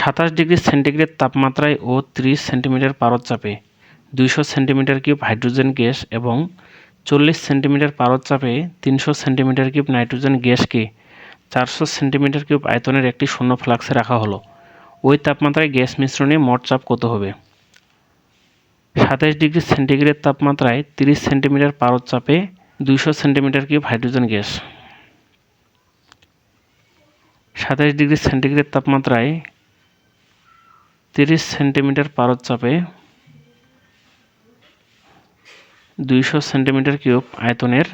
সাতাশ degree centigrade তাপমাত্রায় ও ত্রিশ সেন্টিমিটার পারদচাপে, দুইশো সেন্টিমিটার কিউব হাইড্রোজেন গ্যাস এবং চল্লিশ সেন্টিমিটার পারদচাপে, তিনশো সেন্টিমিটার কিউব নাইট্রোজেন গ্যাসকে চারশো সেন্টিমিটার কিউব আয়তনের একটি শূন্য ফ্লাক্সে রাখা হলো। ওই তাপমাত্রায় গ্যাস মিশ্রণে মোট চাপ কত হবে? সাতাশ ডিগ্রি সেন্টিগ্রেড তাপমাত্রায় তিরিশ সেন্টিমিটার পারদচাপে, দুইশো সেন্টিমিটার কিউব হাইড্রোজেন গ্যাস। সাতাশ ডিগ্রি সেন্টিগ্রেড তাপমাত্রায় তিরিশ সেন্টিমিটার পারদচাপে দুইশো সেন্টিমিটার কিউব আয়তনের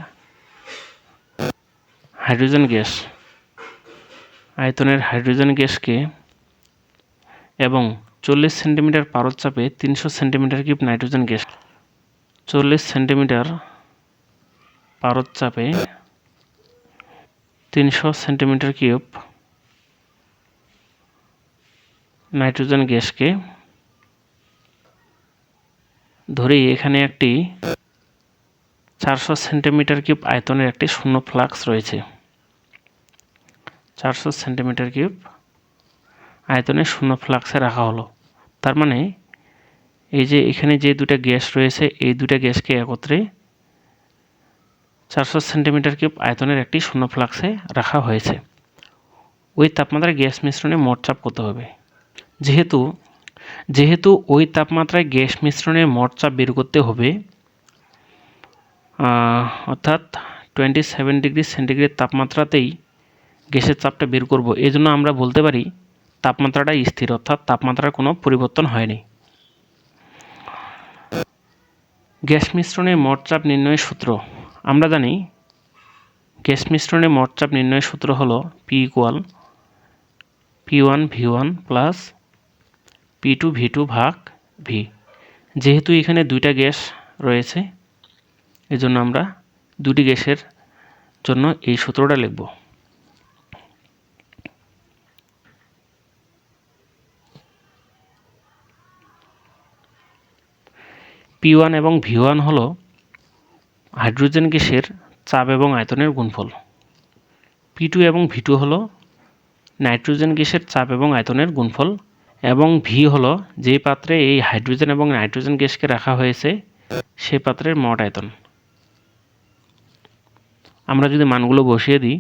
হাইড্রোজেন গ্যাস, আয়তনের হাইড্রোজেন গ্যাসকে এবং চল্লিশ সেন্টিমিটার পারদচাপে তিনশো সেন্টিমিটার কিউব নাইট্রোজেন গ্যাস, চল্লিশ সেন্টিমিটার পারদচাপে তিনশো সেন্টিমিটার কিউব নাইট্রোজেন গ্যাসকে ধরি এখানে একটি চারশো সেন্টিমিটার কিউব আয়তনের একটি শূন্য ফ্লাক্স রয়েছে। চারশো সেন্টিমিটার কিউব আয়তনের শূন্য ফ্লাক্সে রাখা হলো। তার মানে এই যে এখানে যে দুটা গ্যাস রয়েছে, এই দুটা গ্যাসকে একত্রে চারশো সেন্টিমিটার কিউব আয়তনের একটি শূন্য ফ্লাক্সে রাখা হয়েছে। ওই তাপমাত্রায় গ্যাস মিশ্রণে মোট চাপ কত হবে? যেহেতু যেহেতু ওই তাপমাত্রায় গ্যাস মিশ্রণের মোট চাপ বের করতে হবে অর্থাৎ টোয়েন্টি সেভেন ডিগ্রি সেন্টিগ্রেড তাপমাত্রাতেই গ্যাসের চাপটা বের করব। এই জন্য আমরা বলতে পারি তাপমাত্রাটা স্থির, অর্থাৎ তাপমাত্রার কোনো পরিবর্তন হয়নি। গ্যাস মিশ্রণের মোট চাপ নির্ণয়ের সূত্র। আমরা জানি গ্যাস মিশ্রণে মোট চাপ নির্ণয়ের সূত্র হলো P equal P one V one plus P two V two ভাগ ভি যেহেতু এখানে দুইটা গ্যাস রয়েছে, এজন্য আমরা দুটি গ্যাসের জন্য এই সূত্রটা লিখব। পি ওয়ান এবং ভি ওয়ান হলো হাইড্রোজেন গ্যাসের চাপ এবং আয়তনের গুণফল। পি টু এবং ভি টু হলো নাইট্রোজেন গ্যাসের চাপ এবং আয়তনের গুণফল এবং ভি হলো যে পাত্রে এই হাইড্রোজেন এবং নাইট্রোজেন গ্যাসকে রাখা হয়েছে সেই পাত্রের মোট আয়তন। আমরা যদি মানগুলো বসিয়ে দিই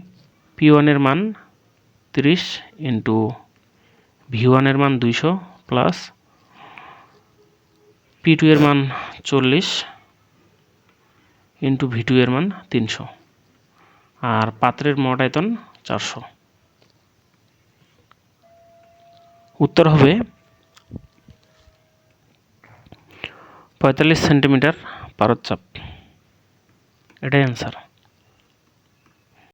পি ওয়ানের মান তিরিশ ইন্টু ভি ওয়ানের মান দুইশো প্লাস পি টু এর মান চল্লিশ ইন্টু ভি টু এর মান তিনশো। আর পাত্রের মোট আয়তন চারশো। উত্তর হবে পঁয়তাল্লিশ সেন্টিমিটার পারদ চাপ। এটাই অ্যান্সার